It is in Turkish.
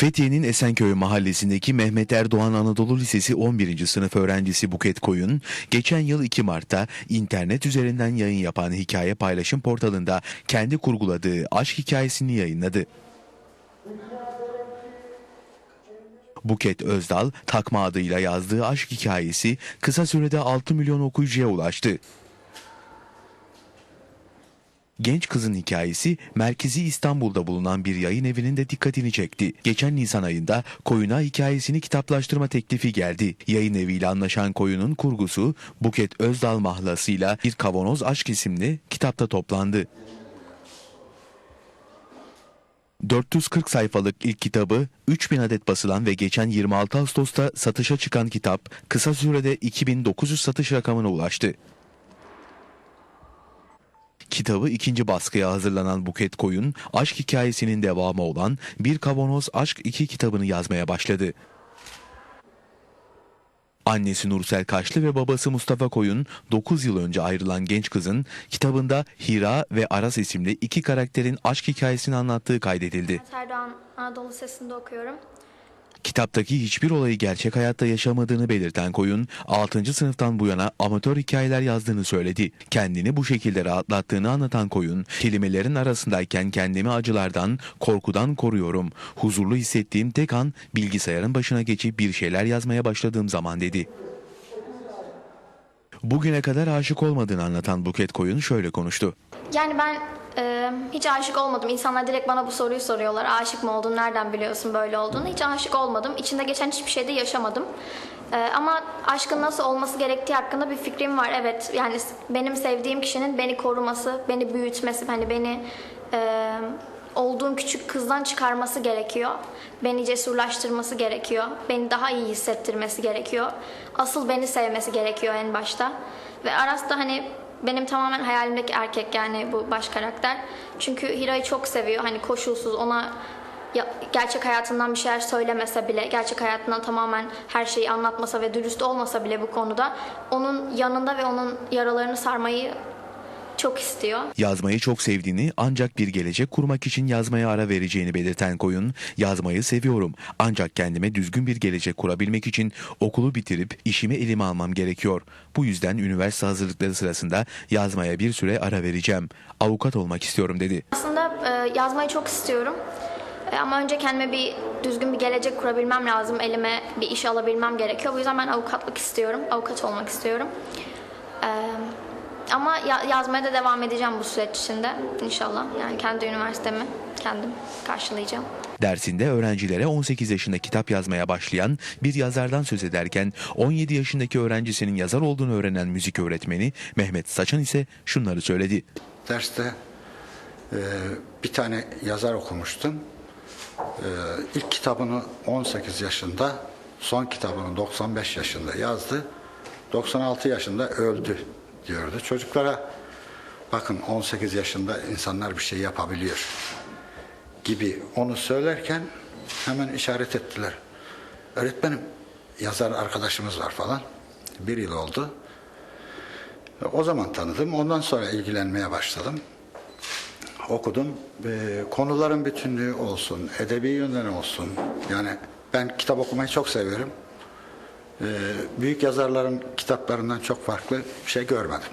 Fethiye'nin Esenköy mahallesindeki Mehmet Erdoğan Anadolu Lisesi 11. sınıf öğrencisi Buket Koyun, geçen yıl 2 Mart'ta internet üzerinden yayın yapan hikaye paylaşım portalında kendi kurguladığı aşk hikayesini yayınladı. Buket Özdal, takma adıyla yazdığı aşk hikayesi kısa sürede 6 milyon okuyucuya ulaştı. Genç kızın hikayesi merkezi İstanbul'da bulunan bir yayın evinin de dikkatini çekti. Geçen Nisan ayında Koyun'a hikayesini kitaplaştırma teklifi geldi. Yayın eviyle anlaşan Koyun'un kurgusu Buket Özdal mahlasıyla Bir Kavanoz Aşk isimli kitapta toplandı. 440 sayfalık ilk kitabı 3000 adet basılan ve geçen 26 Ağustos'ta satışa çıkan kitap kısa sürede 2900 satış rakamına ulaştı. Kitabı ikinci baskıya hazırlanan Buket Koyun, aşk hikayesinin devamı olan Bir Kavanoz Aşk 2 kitabını yazmaya başladı. Annesi Nursel Kaşlı ve babası Mustafa Koyun 9 yıl önce ayrılan genç kızın kitabında Hira ve Aras isimli iki karakterin aşk hikayesini anlattığı kaydedildi. Erdoğan Anadolu Lisesi'nde okuyorum. Kitaptaki hiçbir olayı gerçek hayatta yaşamadığını belirten Koyun, 6. sınıftan bu yana amatör hikayeler yazdığını söyledi. Kendini bu şekilde rahatlattığını anlatan Koyun, kelimelerin arasındayken kendimi acılardan, korkudan koruyorum. Huzurlu hissettiğim tek an bilgisayarın başına geçip bir şeyler yazmaya başladığım zaman dedi. Bugüne kadar aşık olmadığını anlatan Buket Koyun şöyle konuştu. Yani ben e, hiç aşık olmadım. İnsanlar direkt bana bu soruyu soruyorlar. Aşık mı oldun? Nereden biliyorsun böyle olduğunu? Hiç aşık olmadım. İçinde geçen hiçbir şeyde yaşamadım. E, ama aşkın nasıl olması gerektiği hakkında bir fikrim var. Evet yani benim sevdiğim kişinin beni koruması, beni büyütmesi, hani beni e, olduğum küçük kızdan çıkarması gerekiyor. Beni cesurlaştırması gerekiyor. Beni daha iyi hissettirmesi gerekiyor. Asıl beni sevmesi gerekiyor en başta. Ve Aras da hani benim tamamen hayalimdeki erkek yani bu baş karakter. Çünkü Hira'yı çok seviyor. Hani koşulsuz ona ya- gerçek hayatından bir şeyler söylemese bile, gerçek hayatından tamamen her şeyi anlatmasa ve dürüst olmasa bile bu konuda onun yanında ve onun yaralarını sarmayı çok istiyor. Yazmayı çok sevdiğini ancak bir gelecek kurmak için yazmaya ara vereceğini belirten Koyun, yazmayı seviyorum ancak kendime düzgün bir gelecek kurabilmek için okulu bitirip işimi elime almam gerekiyor. Bu yüzden üniversite hazırlıkları sırasında yazmaya bir süre ara vereceğim. Avukat olmak istiyorum dedi. Aslında e, yazmayı çok istiyorum. E, ama önce kendime bir düzgün bir gelecek kurabilmem lazım. Elime bir iş alabilmem gerekiyor. Bu yüzden ben avukatlık istiyorum. Avukat olmak istiyorum. E, ama ya- yazmaya da devam edeceğim bu süreç içinde inşallah. Yani kendi üniversitemi kendim karşılayacağım. Dersinde öğrencilere 18 yaşında kitap yazmaya başlayan bir yazardan söz ederken 17 yaşındaki öğrencisinin yazar olduğunu öğrenen müzik öğretmeni Mehmet Saçan ise şunları söyledi. Derste e, bir tane yazar okumuştum. E, ilk kitabını 18 yaşında, son kitabını 95 yaşında yazdı. 96 yaşında öldü diyordu. Çocuklara bakın 18 yaşında insanlar bir şey yapabiliyor gibi onu söylerken hemen işaret ettiler. Öğretmenim yazar arkadaşımız var falan. Bir yıl oldu. O zaman tanıdım. Ondan sonra ilgilenmeye başladım. Okudum. Ee, konuların bütünlüğü olsun, edebi yönden olsun. Yani ben kitap okumayı çok seviyorum. Ee, büyük yazarların kitaplarından çok farklı bir şey görmedim.